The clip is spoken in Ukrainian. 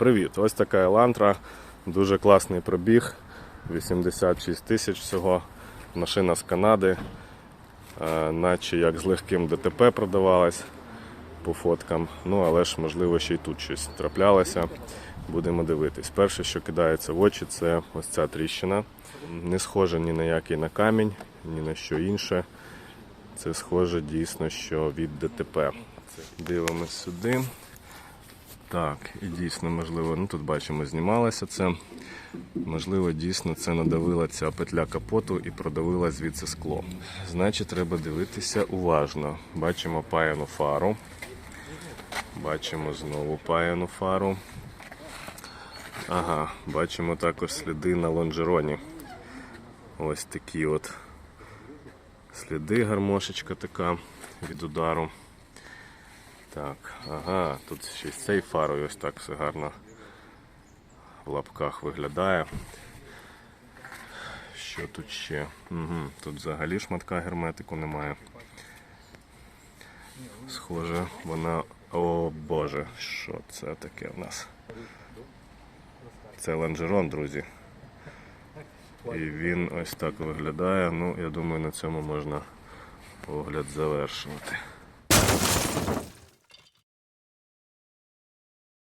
Привіт! Ось така Елантра. Дуже класний пробіг. 86 тисяч всього. Машина з Канади. Е, Наче як з легким ДТП продавалась по фоткам. Ну, але ж, можливо, ще й тут щось траплялося. Будемо дивитись. Перше, що кидається в очі, це ось ця тріщина. Не схоже ні на який на камінь, ні на що інше. Це схоже дійсно, що від ДТП. Дивимось сюди. Так, і дійсно, можливо, ну тут бачимо, знімалося це. Можливо, дійсно це надавила ця петля капоту і продавила звідси скло. Значить, треба дивитися уважно. Бачимо паяну фару. Бачимо знову паяну фару. Ага, бачимо також сліди на лонжероні. Ось такі от сліди, гармошечка така від удару. Так, ага, тут ще з цією фарою ось так все гарно в лапках виглядає. Що тут ще? Угу, тут взагалі шматка герметику немає. Схоже, вона. О Боже, що це таке в нас? Це лонжерон, друзі. І він ось так виглядає. Ну, я думаю, на цьому можна огляд завершувати.